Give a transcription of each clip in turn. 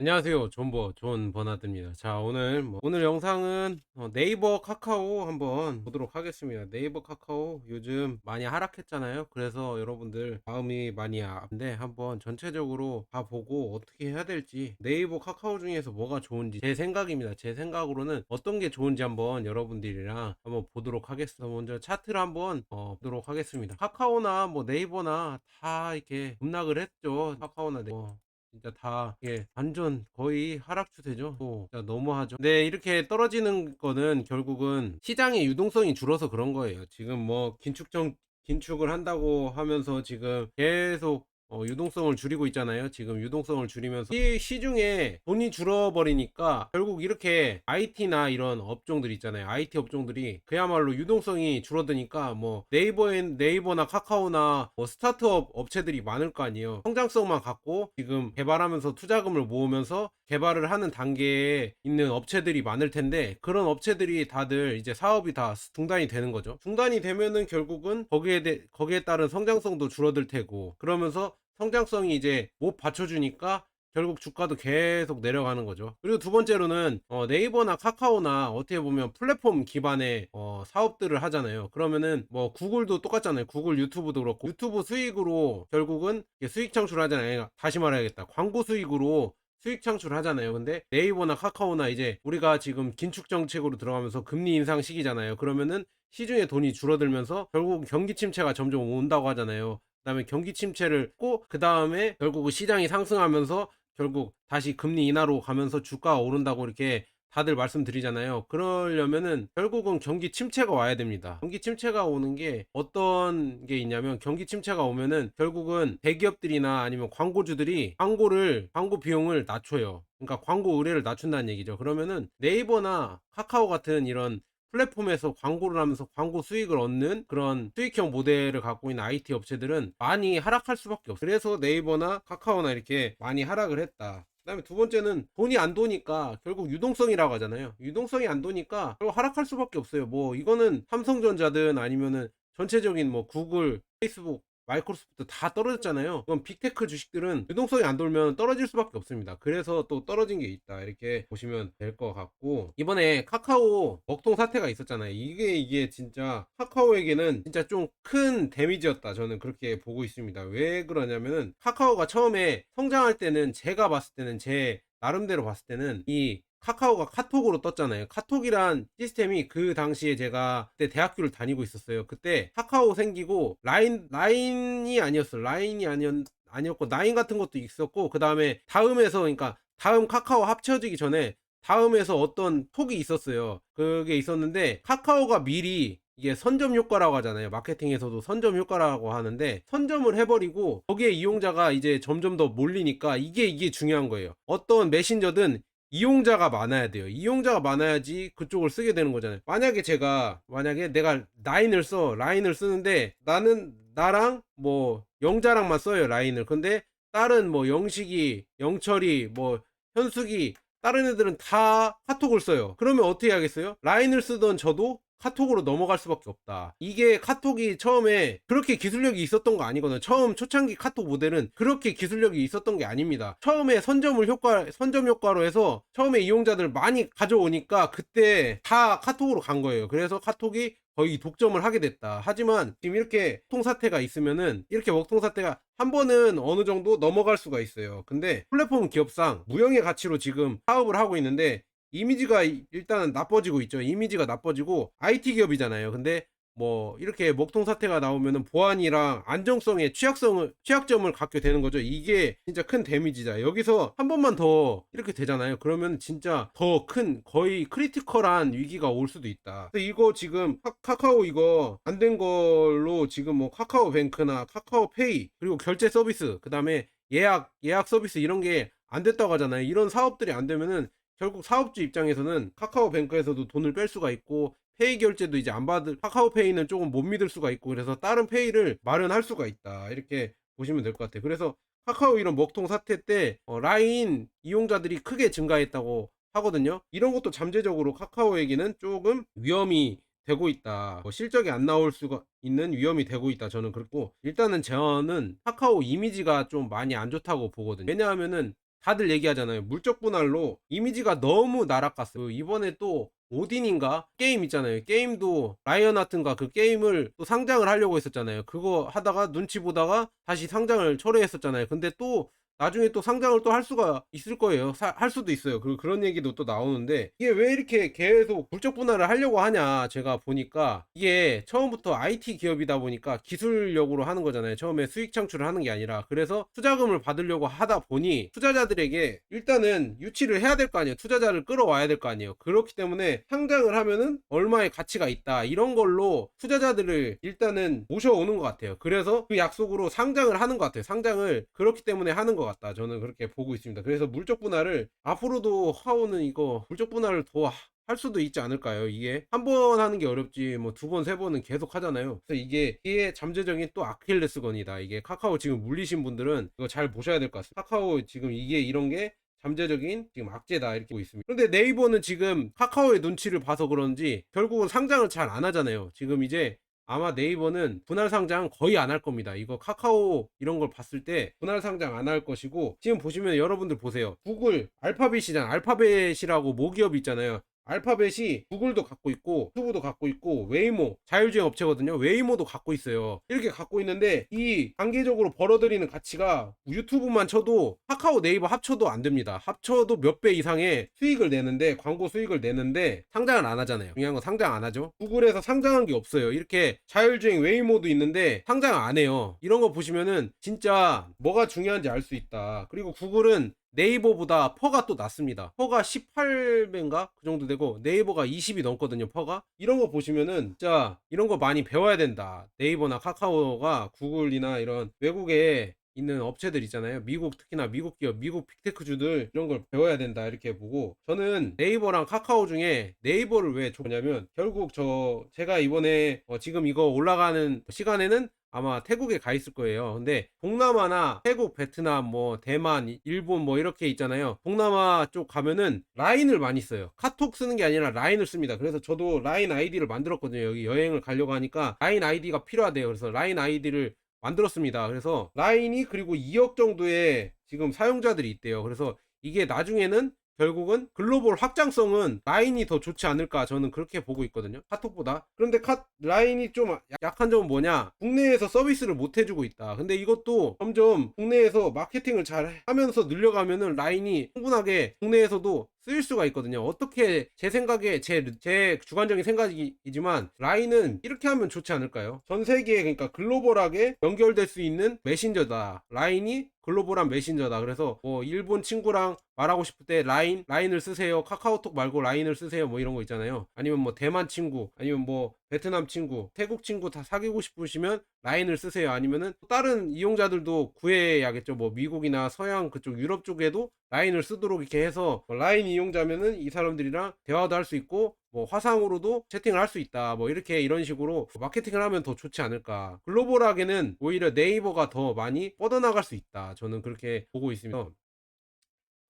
안녕하세요. 존버 존 버나드입니다. 자, 오늘 뭐 오늘 영상은 어, 네이버 카카오 한번 보도록 하겠습니다. 네이버 카카오 요즘 많이 하락했잖아요. 그래서 여러분들 마음이 많이 아픈데 한번 전체적으로 다 보고 어떻게 해야 될지 네이버 카카오 중에서 뭐가 좋은지 제 생각입니다. 제 생각으로는 어떤 게 좋은지 한번 여러분들이랑 한번 보도록 하겠습니다. 먼저 차트를 한번 어, 보도록 하겠습니다. 카카오나 뭐 네이버나 다 이렇게 급락을 했죠. 카카오나 네이버 진짜 다 예, 완전 거의 하락 추세죠. 또 진짜 너무하죠. 네, 이렇게 떨어지는 거는 결국은 시장의 유동성이 줄어서 그런 거예요. 지금 뭐 긴축정 긴축을 한다고 하면서 지금 계속 어, 유동성을 줄이고 있잖아요. 지금 유동성을 줄이면서 이 시중에 돈이 줄어버리니까 결국 이렇게 IT나 이런 업종들 있잖아요. IT 업종들이 그야말로 유동성이 줄어드니까 뭐 네이버에 네이버나 카카오나 뭐 스타트업 업체들이 많을 거 아니에요. 성장성만 갖고 지금 개발하면서 투자금을 모으면서 개발을 하는 단계에 있는 업체들이 많을 텐데 그런 업체들이 다들 이제 사업이 다 중단이 되는 거죠. 중단이 되면은 결국은 거기에 대, 거기에 따른 성장성도 줄어들 테고 그러면서 성장성이 이제 못 받쳐주니까 결국 주가도 계속 내려가는 거죠. 그리고 두 번째로는 어, 네이버나 카카오나 어떻게 보면 플랫폼 기반의 어, 사업들을 하잖아요. 그러면은 뭐 구글도 똑같잖아요. 구글 유튜브도 그렇고 유튜브 수익으로 결국은 수익 창출하잖아요. 다시 말해야겠다. 광고 수익으로 수익 창출 하잖아요. 근데 네이버나 카카오나 이제 우리가 지금 긴축 정책으로 들어가면서 금리 인상 시기잖아요. 그러면은 시중에 돈이 줄어들면서 결국 경기 침체가 점점 온다고 하잖아요. 그다음에 경기 침체를 꼭 그다음에 결국 시장이 상승하면서 결국 다시 금리 인하로 가면서 주가가 오른다고 이렇게 다들 말씀드리잖아요. 그러려면은 결국은 경기 침체가 와야 됩니다. 경기 침체가 오는 게 어떤 게 있냐면 경기 침체가 오면은 결국은 대기업들이나 아니면 광고주들이 광고를 광고 비용을 낮춰요. 그러니까 광고 의뢰를 낮춘다는 얘기죠. 그러면은 네이버나 카카오 같은 이런 플랫폼에서 광고를 하면서 광고 수익을 얻는 그런 수익형 모델을 갖고 있는 IT 업체들은 많이 하락할 수밖에 없어요. 그래서 네이버나 카카오나 이렇게 많이 하락을 했다. 그다음에 두 번째는 돈이 안 도니까 결국 유동성이라고 하잖아요. 유동성이 안 도니까 결국 하락할 수밖에 없어요. 뭐 이거는 삼성전자든 아니면은 전체적인 뭐 구글, 페이스북 마이크로소프트 다 떨어졌잖아요. 그럼 빅테크 주식들은 유동성이 안 돌면 떨어질 수밖에 없습니다. 그래서 또 떨어진 게 있다. 이렇게 보시면 될 것 같고 이번에 카카오 먹통 사태가 있었잖아요. 이게 이게 진짜 카카오에게는 진짜 좀 큰 데미지였다. 저는 그렇게 보고 있습니다. 왜 그러냐면은 카카오가 처음에 성장할 때는 제가 봤을 때는 제 나름대로 봤을 때는 이 카카오가 카톡으로 떴잖아요. 카톡이란 시스템이 그 당시에 제가 그때 대학교를 다니고 있었어요. 그때 카카오 생기고 라인 라인이 아니었어. 라인이 아니었 아니었고 나인 같은 것도 있었고 그 다음에 다음에서 그러니까 다음 카카오 합쳐지기 전에 다음에서 어떤 톡이 있었어요. 그게 있었는데 카카오가 미리 이게 선점 효과라고 하잖아요. 마케팅에서도 선점 효과라고 하는데 선점을 해버리고 거기에 이용자가 이제 점점 더 몰리니까 이게 이게 중요한 거예요. 어떤 메신저든 이용자가 많아야 돼요. 이용자가 많아야지 그쪽을 쓰게 되는 거잖아요. 만약에 제가 만약에 내가 라인을 써 라인을 쓰는데 나는 나랑 뭐 영자랑만 써요 라인을. 근데 다른 뭐 영식이, 영철이, 뭐 현숙이 다른 애들은 다 카톡을 써요. 그러면 어떻게 하겠어요? 라인을 쓰던 저도 카톡으로 넘어갈 수밖에 없다. 이게 카톡이 처음에 그렇게 기술력이 있었던 거 아니거든요. 처음 초창기 카톡 모델은 그렇게 기술력이 있었던 게 아닙니다. 처음에 선점을 효과, 선점 효과로 해서 처음에 이용자들 많이 가져오니까 그때 다 카톡으로 간 거예요. 그래서 카톡이 거의 독점을 하게 됐다. 하지만 지금 이렇게 통 사태가 있으면은 이렇게 먹통 사태가 한 번은 어느 정도 넘어갈 수가 있어요. 근데 플랫폼 기업상 무형의 가치로 지금 사업을 하고 있는데 이미지가 일단은 나빠지고 있죠. 이미지가 나빠지고 IT 기업이잖아요. 근데 뭐 이렇게 먹통 사태가 나오면은 보안이랑 안정성에 취약성을 취약점을 갖게 되는 거죠. 이게 진짜 큰 데미지다. 여기서 한 번만 더 이렇게 되잖아요. 그러면 진짜 더 큰 거의 크리티컬한 위기가 올 수도 있다. 근데 이거 지금 카, 카오 이거 안 된 걸로 지금 뭐 카카오 뱅크나 카카오 페이 그리고 결제 서비스 그다음에 예약 예약 서비스 이런 게 안 됐다고 하잖아요. 이런 사업들이 안 되면은 결국 사업주 입장에서는 카카오뱅크에서도 돈을 뺄 수가 있고 페이 결제도 이제 안 받을 카카오페이는 조금 못 믿을 수가 있고 그래서 다른 페이를 마련할 수가 있다. 이렇게 보시면 될 것 같아요. 그래서 카카오 이런 먹통 사태 때 어, 라인 이용자들이 크게 증가했다고 하거든요. 이런 것도 잠재적으로 카카오에게는 조금 위험이 되고 있다. 뭐 실적이 안 나올 수가 있는 위험이 되고 있다 저는 그렇고 일단은 저는 카카오 이미지가 좀 많이 안 좋다고 보거든요. 왜냐하면은 다들 얘기하잖아요. 물적 분할로 이미지가 너무 나락갔어요. 그 이번에 또 오딘인가 게임 있잖아요. 게임도 라이언 하튼가 그 게임을 또 상장을 하려고 했었잖아요. 그거 하다가 눈치 보다가 다시 상장을 철회했었잖아요. 근데 또 나중에 또 상장을 또 할 수가 있을 거예요. 사- 할 수도 있어요. 그, 그런 얘기도 또 나오는데 이게 왜 이렇게 계속 물적 분할을 하려고 하냐 제가 보니까 이게 처음부터 IT 기업이다 보니까 기술력으로 하는 거잖아요. 처음에 수익 창출을 하는 게 아니라 그래서 투자금을 받으려고 하다 보니 투자자들에게 일단은 유치를 해야 될 거 아니에요. 투자자를 끌어와야 될 거 아니에요. 그렇기 때문에 상장을 하면은 얼마의 가치가 있다 이런 걸로 투자자들을 일단은 모셔오는 것 같아요. 그래서 그 약속으로 상장을 하는 것 같아요. 상장을 그렇기 때문에 하는 것 같 다. 저는 그렇게 보고 있습니다. 그래서 물적 분할을 앞으로도 하오는 이거 물적 분할을 더할 수도 있지 않을까요? 이게 한 번 하는 게 어렵지 뭐 두 번 세 번은 계속 하잖아요. 그래서 이게 이게 잠재적인 또 아킬레스건이다. 이게 카카오 지금 물리신 분들은 이거 잘 보셔야 될 것 같습니다. 카카오 지금 이게 이런 게 잠재적인 지금 악재다 이렇게 보고 있습니다. 그런데 네이버는 지금 카카오의 눈치를 봐서 그런지 결국은 상장을 잘 안 하잖아요. 지금 이제 아마 네이버는 분할 상장 거의 안 할 겁니다. 이거 카카오 이런 걸 봤을 때 분할 상장 안 할 것이고 지금 보시면 여러분들 보세요. 구글 알파벳이잖아. 알파벳이라고 모기업 있잖아요. 알파벳이 구글도 갖고 있고 유튜브도 갖고 있고 웨이모 자율주행 업체거든요. 웨이모도 갖고 있어요. 이렇게 갖고 있는데 이 단계적으로 벌어들이는 가치가 유튜브만 쳐도 카카오 네이버 합쳐도 안 됩니다. 합쳐도 몇 배 이상의 수익을 내는데 광고 수익을 내는데 상장을 안 하잖아요. 중요한 건 상장 안 하죠. 구글에서 상장한 게 없어요. 이렇게 자율주행 웨이모도 있는데 상장 안 해요. 이런 거 보시면은 진짜 뭐가 중요한지 알 수 있다. 그리고 구글은 네이버보다 퍼가 또 낮습니다. 퍼가 18배인가? 그 정도 되고 네이버가 20이 넘거든요. 퍼가. 이런 거 보시면은 진짜 이런 거 많이 배워야 된다. 네이버나 카카오가 구글이나 이런 외국에 있는 업체들 있잖아요. 미국 특히나 미국 기업, 미국 빅테크주들 이런 걸 배워야 된다 이렇게 보고 저는 네이버랑 카카오 중에 네이버를 왜 좋냐면 결국 저 제가 이번에 어 지금 이거 올라가는 시간에는 아마 태국에 가 있을 거예요. 근데 동남아나 태국, 베트남, 뭐 대만, 일본 뭐 이렇게 있잖아요. 동남아 쪽 가면은 라인을 많이 써요. 카톡 쓰는 게 아니라 라인을 씁니다. 그래서 저도 라인 아이디를 만들었거든요. 여기 여행을 가려고 하니까 라인 아이디가 필요하대요. 그래서 라인 아이디를 만들었습니다. 그래서 라인이 그리고 2억 정도의 지금 사용자들이 있대요. 그래서 이게 나중에는 결국은 글로벌 확장성은 라인이 더 좋지 않을까 저는 그렇게 보고 있거든요. 카톡보다. 그런데 카 라인이 좀 약한 점은 뭐냐? 국내에서 서비스를 못 해주고 있다. 근데 이것도 점점 국내에서 마케팅을 잘 하면서 늘려가면은 라인이 충분하게 국내에서도 쓰일 수가 있거든요. 어떻게 제 생각에 제, 제 주관적인 생각이지만 라인은 이렇게 하면 좋지 않을까요? 전 세계에 그러니까 글로벌하게 연결될 수 있는 메신저다. 라인이 글로벌한 메신저다. 그래서 뭐 일본 친구랑 말하고 싶을 때 라인 라인을 쓰세요. 카카오톡 말고 라인을 쓰세요. 뭐 이런 거 있잖아요. 아니면 뭐 대만 친구, 아니면 뭐 베트남 친구, 태국 친구 다 사귀고 싶으시면 라인을 쓰세요. 아니면은 다른 이용자들도 구해야겠죠. 뭐 미국이나 서양 그쪽 유럽 쪽에도 라인을 쓰도록 이렇게 해서 뭐 라인 이용자면은 이 사람들이랑 대화도 할 수 있고 뭐 화상으로도 채팅을 할 수 있다. 뭐 이렇게 이런 식으로 마케팅을 하면 더 좋지 않을까. 글로벌하게는 오히려 네이버가 더 많이 뻗어나갈 수 있다. 저는 그렇게 보고 있습니다.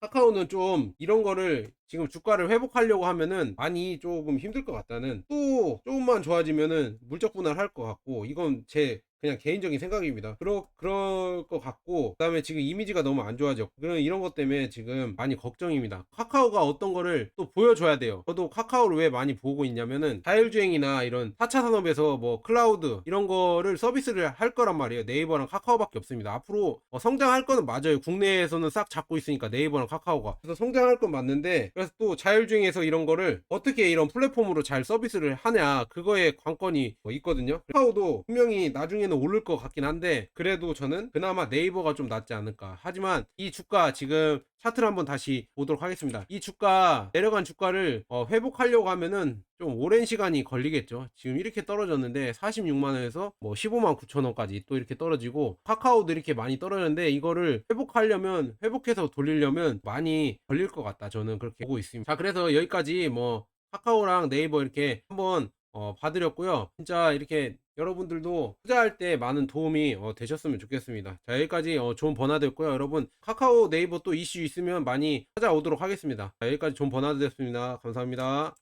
카카오는 좀 이런 거를 지금 주가를 회복하려고 하면은 많이 조금 힘들 것 같다는 또 조금만 좋아지면은 물적 분할할 것 같고 이건 제 그냥 개인적인 생각입니다. 그러, 그럴 것 같고, 그 다음에 지금 이미지가 너무 안 좋아져. 그런 이런 것 때문에 지금 많이 걱정입니다. 카카오가 어떤 거를 또 보여줘야 돼요. 저도 카카오를 왜 많이 보고 있냐면은 자율주행이나 이런 4차 산업에서 뭐 클라우드 이런 거를 서비스를 할 거란 말이에요. 네이버랑 카카오밖에 없습니다. 앞으로 어, 성장할 거는 맞아요. 국내에서는 싹 잡고 있으니까 네이버랑 카카오가. 그래서 성장할 건 맞는데, 그래서 또 자율주행에서 이런 거를 어떻게 이런 플랫폼으로 잘 서비스를 하냐. 그거에 관건이 뭐 있거든요. 카카오도 분명히 나중에 오를 것 같긴 한데 그래도 저는 그나마 네이버가 좀 낫지 않을까. 하지만 이 주가 지금 차트를 한번 다시 보도록 하겠습니다. 이 주가 내려간 주가를 어, 회복하려고 하면은 좀 오랜 시간이 걸리겠죠. 지금 이렇게 떨어졌는데 46만원에서 뭐 15만 9천원까지 또 이렇게 떨어지고 카카오도 이렇게 많이 떨어졌는데 이거를 회복하려면 회복해서 돌리려면 많이 걸릴 것 같다. 저는 그렇게 보고 있습니다. 자 그래서 여기까지 뭐 카카오랑 네이버 이렇게 한번 어, 봐드렸고요. 진짜 이렇게 여러분들도 투자할 때 많은 도움이 어, 되셨으면 좋겠습니다. 자, 여기까지 어, 존 버나드였고요. 여러분, 카카오 네이버 또 이슈 있으면 많이 찾아오도록 하겠습니다. 자, 여기까지 존 버나드였습니다. 감사합니다.